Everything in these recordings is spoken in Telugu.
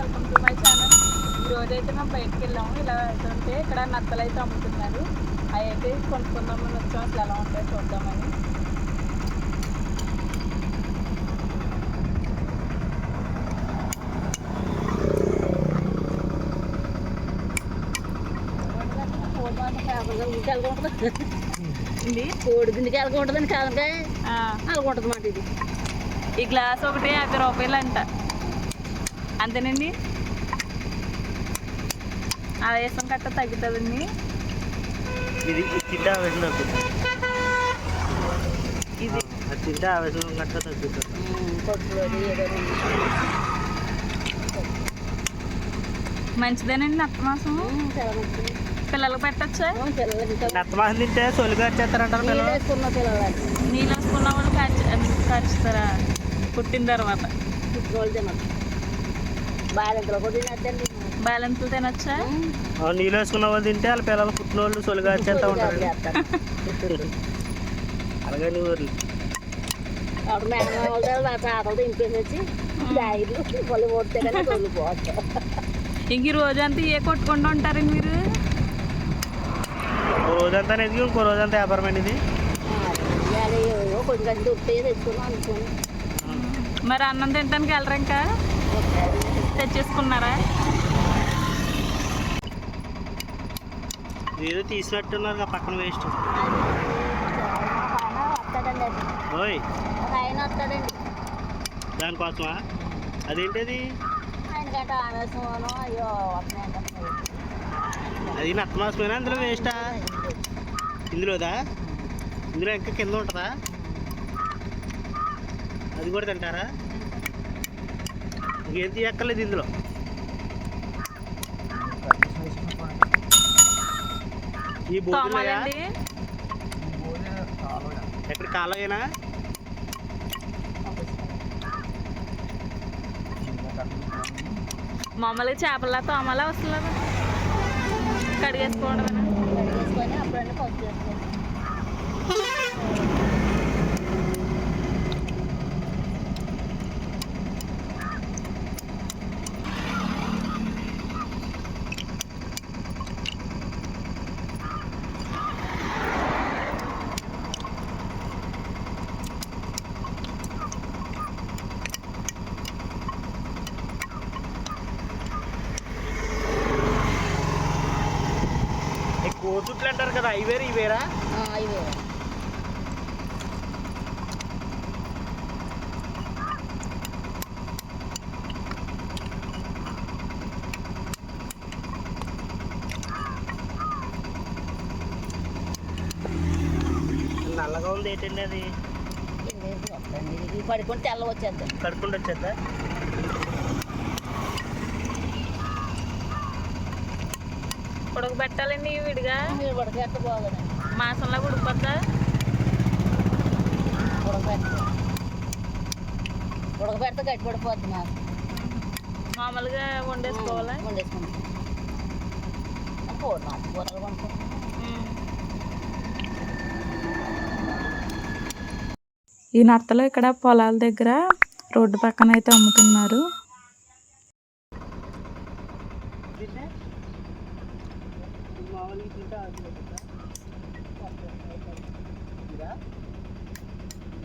Welcome to my channel. ఈరోజు అయితే మేము బయటకు వెళ్ళాము. ఇలా వెళ్తుంటే ఇక్కడ నత్తలు అయితే అమ్ముతున్నారు. అవి అయితే కొనుక్కుందామని వచ్చాం. అసలు ఎలా ఉంటాయో చూద్దామని. ఇది కోడి గిండికి ఎలాగుంటుందని కాదకాయ ఆ, అలాగుంటుంది మాట ఇది ఈ గ్లాస్ ఒకటి యాభై రూపాయలు అంట అంతేనండి. ఆవేశం కట్ట తగ్గుతుందండి. ఇది తింటే ఆవేశం తగ్గుతుంది. ఇది అది తింటే ఆవేశం గట్ట తగ్గుతుంది. మంచిదేనండి నత్త మాసం పిల్లలకు పెట్టచ్చా? ఇంకా నత్తమాసం తింటే సొలిగా వచ్చేస్తారంటారు నీళ్ళు పిల్లలు. వేసుకున్న పిల్లలు నీళ్ళు వేసుకున్న వాళ్ళు ఖర్చు ఖర్చుతారా పుట్టిన తర్వాత పుట్టుకోవాలి తినదు బాలింతలో కూడా తినద్దండి బ్యాలెన్స్ తినొచ్చా? నీళ్ళు వేసుకున్న వాళ్ళు తింటే వాళ్ళ పిల్లలు పుట్టిన వాళ్ళు సొలిగా వచ్చేస్తా ఉంటారు. అలాగే ఊర్లు. అప్పుడు మేడం వాళ్ళు మా తాతలు దింపేసి వచ్చి దాయిలు పళ్ళు పోతే కానీ తొలి పోతాం ఇంక ఈ రోజంతా ఏ కొట్టుకుంటూ ఉంటారండి మీరు? ఓ రోజంతా ఎదిగి ఇంకో రోజంతా వ్యాపారం అండి ఇది కొంచెం తెచ్చుకున్నాం మరి అన్నం తినడానికి వెళ్ళరు ఇంకా? తెచ్చేసుకున్నారా ఏదో తీసినట్టున్నారు ఆ పక్కన వేస్ట్ వస్తాడండి ఓయ్. ఆయన దానికోసమా? అదేంటది? ఆయన అయ్యో అది నత్తమాసమేనా? అందులో వేస్టా ఇందులోదా? ఇందులో ఇంకా కింద ఉంటుందా? అది కూడా తింటారా? ఇంకేం తీయక్కర్లేదు ఇందులో. ఈ బోధులయా ఎక్కడ కాలయేనా మామూలుగా చేపల్లా తోమలా వస్తుందా కడిగేసుకోవడమేనా? కోతుట్లు అంటారు కదా అవి వేరు ఇవి వేరా ఇవే. నల్లగా ఉంది ఏంటండి అది? పడుకుంటే తెల్ల వచ్చేద్దాం. కడుపుండి వచ్చేద్దా? ఉడకబెట్టాలండి విడిగా. మీరు ఉడకబెట్ట బాగోదండి మాసంలో ఉడిపోద్దా ఉడకబెట్ట ఉడకబెడితే గట్టి పడిపోద్ది మాకు. మామూలుగా వండేసుకోవాలా? వండేసుకుంటాం. కూర నాటు కూరలు ఉమ్. ఈ నత్తలు ఇక్కడ పొలాల దగ్గర రోడ్డు పక్కన అయితే అమ్ముతున్నారు తింటే మామూలుగా తింటే ఆకులు అవుతుందా? ఇదా?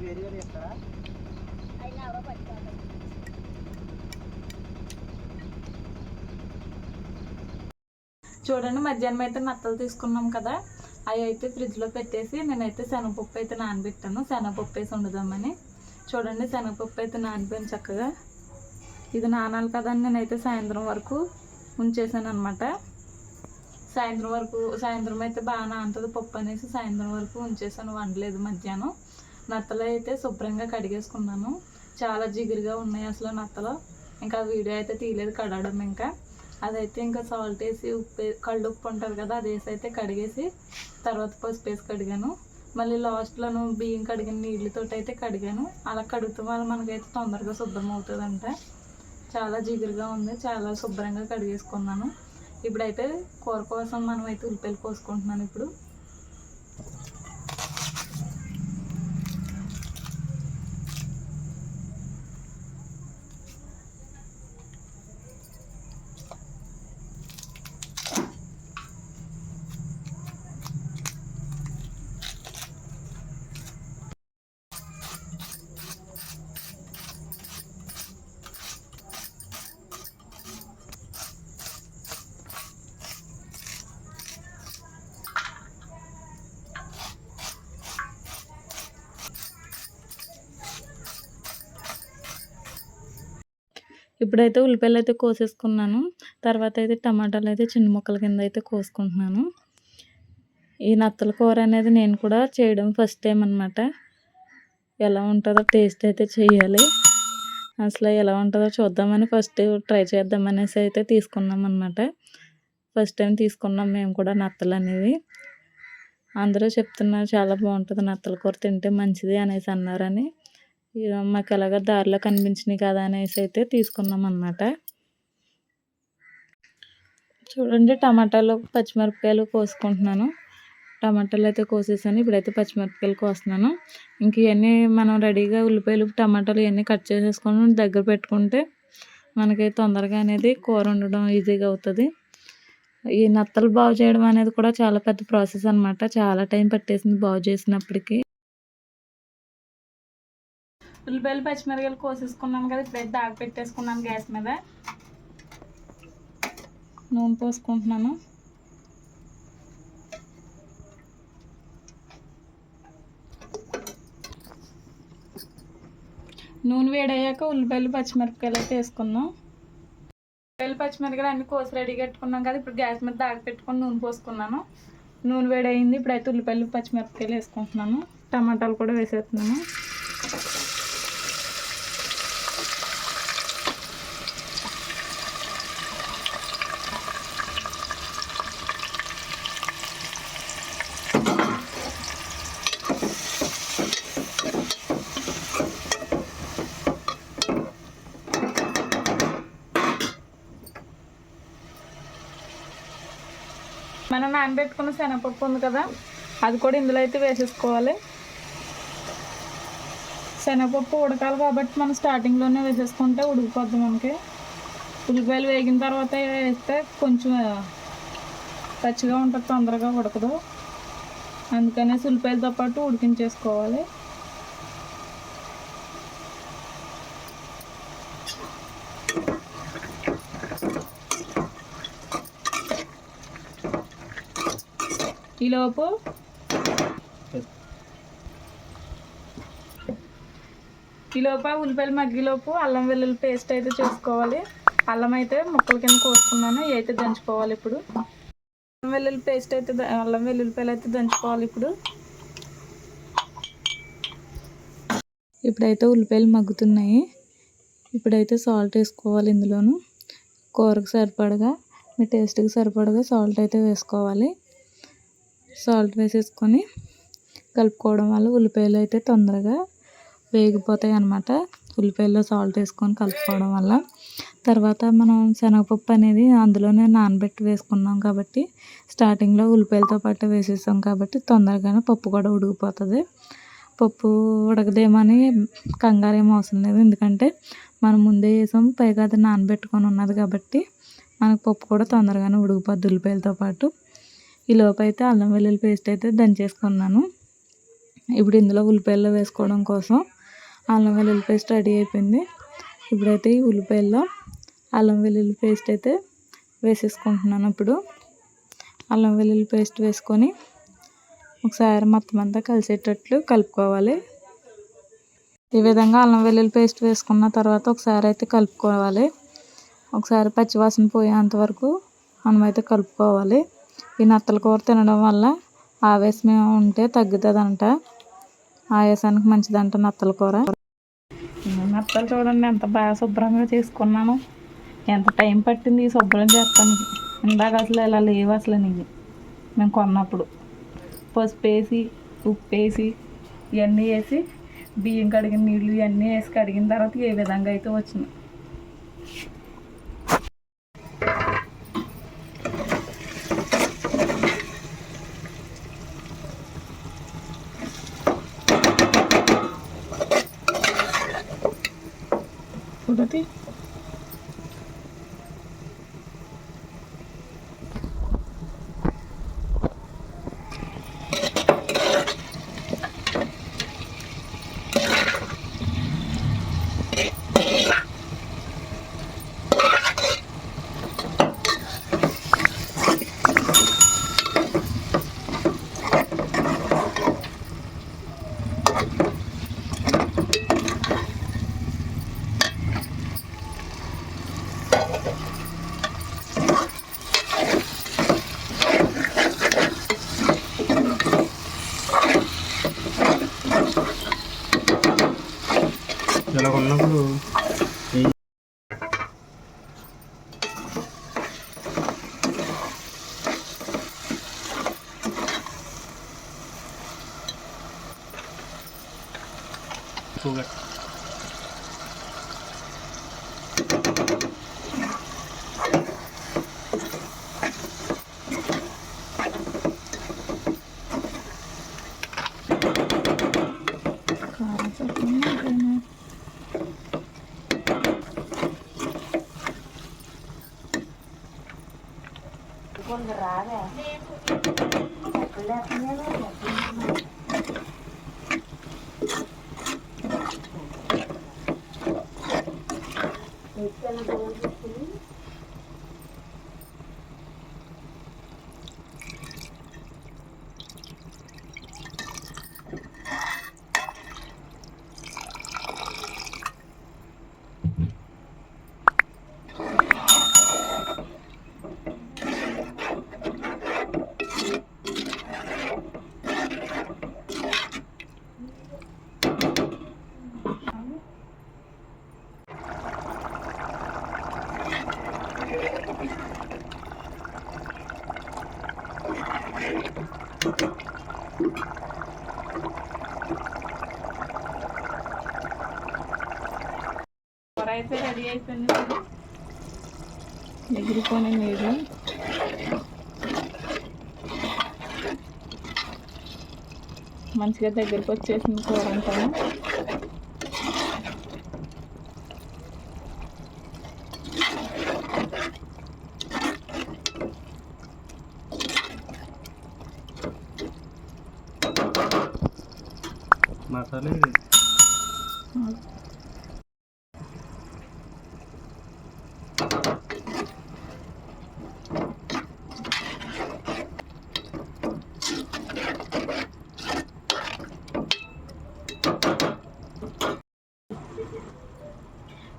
వేరుగా చేస్తారా అయినా ఎవరో పట్టుకోవాలి చూడండి మధ్యాహ్నం అయితే నత్తలు తీసుకున్నాం కదా. అవి అయితే ఫ్రిడ్జ్లో పెట్టేసి నేనైతే శనగపప్పు అయితే నానబెట్టాను. శనగపప్పు వేసి వండుదామని. చూడండి శనగపప్పు అయితే నానిపోయింది చక్కగా. ఇది నానాలి కదా అని నేనైతే సాయంత్రం వరకు ఉంచేసాను అనమాట సాయంత్రం వరకు సాయంత్రం అయితే బాగా నానుతుంది. పప్పు అనేసి సాయంత్రం వరకు ఉంచేసాను. వండలేదు మధ్యాహ్నం. నత్తలు అయితే శుభ్రంగా కడిగేసుకున్నాను. చాలా జిగురుగా ఉన్నాయి అసలు నత్తలు. ఇంకా వీడియో అయితే తీయలేదు కడగడం ఇంకా. అదైతే ఇంకా సాల్ట్ వేసి ఉప్పు కళ్ళు ఉప్పు ఉంటుంది కదా అది వేసి అయితే కడిగేసి తర్వాత పసుపు వేసి కడిగాను. మళ్ళీ లాస్ట్లోను బియ్యం కడిగిన నీళ్ళతో అయితే కడిగాను. అలా కడుగుతాం వల్ల మనకైతే తొందరగా శుభ్రం అవుతుందంట. చాలా జిగురుగా ఉంది. చాలా శుభ్రంగా కడిగేసుకున్నాను. ఇప్పుడైతే కూర కోసం మనం అయితే ఉల్లిపాయలు కోసుకుంటున్నాను ఇప్పుడు. ఇప్పుడైతే ఉల్లిపాయలు అయితే కోసేసుకున్నాను. తర్వాత అయితే టమాటాలు అయితే చిన్న ముక్కల కింద అయితే కోసుకుంటున్నాను. ఈ నత్తల కూర అనేది నేను కూడా చేయడం ఫస్ట్ టైం అనమాట ఎలా ఉంటుందో టేస్ట్ అయితే చేయాలి అసలు ఎలా ఉంటుందో చూద్దామని ఫస్ట్ ట్రై చేద్దామనేసి అయితే తీసుకున్నాం అనమాట ఫస్ట్ టైం తీసుకున్నాం మేము కూడా నత్తలు అనేవి. అందరూ చెప్తున్నారు చాలా బాగుంటుంది నత్తల కూర తింటే మంచిది అనేసి అన్నారని. మాకు ఎలాగ దారిలో కనిపించినాయి కదా అనేసి అయితే తీసుకున్నాం అన్నమాట చూడండి టమాటాలు పచ్చిమిరపకాయలు కోసుకుంటున్నాను. టమాటాలు అయితే కోసేసాను. ఇప్పుడైతే పచ్చిమిరపకాయలు కోస్తున్నాను. ఇంక ఇవన్నీ మనం రెడీగా ఉల్లిపాయలు టమాటాలు ఇవన్నీ కట్ చేసేసుకొని దగ్గర పెట్టుకుంటే మనకి తొందరగా అనేది కూర వండడం ఈజీగా అవుతుంది. ఈ నత్తలు బాగు చేయడం అనేది కూడా చాలా పెద్ద ప్రాసెస్ అనమాట చాలా టైం పట్టేసింది బాగు చేసినప్పటికీ. ఉల్లిపాయలు పచ్చిమిరకాయలు కోసేసుకున్నాను కదా ఇప్పుడైతే దాగ పెట్టేసుకున్నాను గ్యాస్ మీద. నూనె పోసుకుంటున్నాను. నూనె వేడయ్యాక ఉల్లిపాయలు పచ్చిమిరపకాయలు అయితే వేసుకుందాం. ఉల్లిపాయలు పచ్చిమిరపకాయలు అన్ని కోసి రెడీ కట్టుకున్నాం కదా ఇప్పుడు గ్యాస్ మీద దాగ పెట్టుకొని నూనె పోసుకున్నాను. నూనె వేడయింది ఇప్పుడైతే ఉల్లిపాయలు పచ్చిమిరపకాయలు వేసుకుంటున్నాను. టమాటాలు కూడా వేసేస్తున్నాను. మనం నానబెట్టుకున్న శనగపప్పు ఉంది కదా అది కూడా ఇందులో అయితే వేసేసుకోవాలి. శనగపప్పు ఉడకాలి కాబట్టి మనం స్టార్టింగ్లోనే వేసేసుకుంటే ఉడికిపోద్ది మనకి. ఉల్లిపాయలు వేగిన తర్వాత వేస్తే కొంచెం పచ్చిగా ఉంటుంది తొందరగా ఉడకదు. అందుకనే ఉల్లిపాయలతో పాటు ఉడికించేసుకోవాలి. ఈలోపు ఈలోపు ఆ ఉల్లిపాయలు మగ్గిలోపు అల్లం వెల్లుల్లి పేస్ట్ అయితే చేసుకోవాలి. అల్లం అయితే ముక్కల కింద కోసుకున్నాను ఇవి అయితే దంచుకోవాలి ఇప్పుడు. అల్లం వెల్లుల్లి పేస్ట్ అయితే అల్లం వెల్లుల్లిపాయలు అయితే దంచుకోవాలి ఇప్పుడు. ఇప్పుడైతే ఉల్లిపాయలు మగ్గుతున్నాయి. ఇప్పుడైతే సాల్ట్ వేసుకోవాలి ఇందులోను. కూరకు సరిపడగా మీ టేస్ట్కి సరిపడగా సాల్ట్ అయితే వేసుకోవాలి. సాల్ట్ వేసేసుకొని కలుపుకోవడం వల్ల ఉల్లిపాయలు అయితే తొందరగా వేగిపోతాయి అన్నమాట. ఉల్లిపాయల్లో సాల్ట్ వేసుకొని కలుపుకోవడం వల్ల. తర్వాత మనం శనగపప్పు అనేది అందులోనే నానబెట్టి వేసుకున్నాం కాబట్టి స్టార్టింగ్లో ఉల్లిపాయలతో పాటు వేసేసాం కాబట్టి తొందరగానే పప్పు కూడా ఉడికిపోతుంది. పప్పు ఉడకదేమని కంగారు ఏం అవసరం లేదు. ఎందుకంటే మనం ముందే వేసాం పైగా అది నానబెట్టుకొని ఉన్నది కాబట్టి మనకు పప్పు కూడా తొందరగానే ఉడికిపోద్ది ఉల్లిపాయలతో పాటు. ఈ లోపైతే అల్లం వెల్లుల్లి పేస్ట్ అయితే దంచేసుకున్నాను. ఇప్పుడు ఇందులో ఉల్లిపాయలు వేసుకోవడం కోసం అల్లం వెల్లుల్లి పేస్ట్ రెడీ అయిపోయింది. ఇప్పుడైతే ఈ ఉల్లిపాయల్లో అల్లం వెల్లుల్లి పేస్ట్ అయితే వేసేసుకుంటున్నాను ఇప్పుడు. అల్లం వెల్లుల్లి పేస్ట్ వేసుకొని ఒకసారి మొత్తం అంతా కలిసేటట్లు కలుపుకోవాలి. ఈ విధంగా అల్లం వెల్లుల్లి పేస్ట్ వేసుకున్న తర్వాత ఒకసారి అయితే కలుపుకోవాలి. ఒకసారి పచ్చివాసన పోయేంత వరకు మనమైతే కలుపుకోవాలి. ఈ నత్తల కూర తినడం వల్ల ఆవేశం ఉంటే తగ్గుతుందంట. ఆయాసానికి మంచిదంట నత్తల కూర. నత్తలు చూడండి ఎంత బాగా శుభ్రంగా చేసుకున్నాను. ఎంత టైం పట్టింది శుభ్రం చేస్తానికి. ఇందాక అసలు ఇలా లేవు అసలు నీకు మేము కొన్నప్పుడు పసుపు వేసి ఉప్పు వేసి ఇవన్నీ వేసి బియ్యం కడిగిన నీళ్ళు ఇవన్నీ వేసి కడిగిన తర్వాత ఏ విధంగా అయితే వచ్చినాయి Burada bir pure Con grave. Ecco, la prima అయితే రెడీ అయిపోయింది ఎగిరిపోయిన నీళ్ళు మంచిగా దగ్గరికి వచ్చేసింది కూర అంతా. మసాలా ఇది.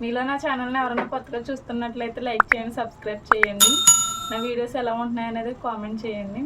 మీలో నా ఛానల్ని ఎవరైనా కొత్తగా చూస్తున్నట్లయితే లైక్ చేయండి సబ్స్క్రైబ్ చేయండి నా వీడియోస్ ఎలా ఉంటున్నాయి అనేది కామెంట్ చేయండి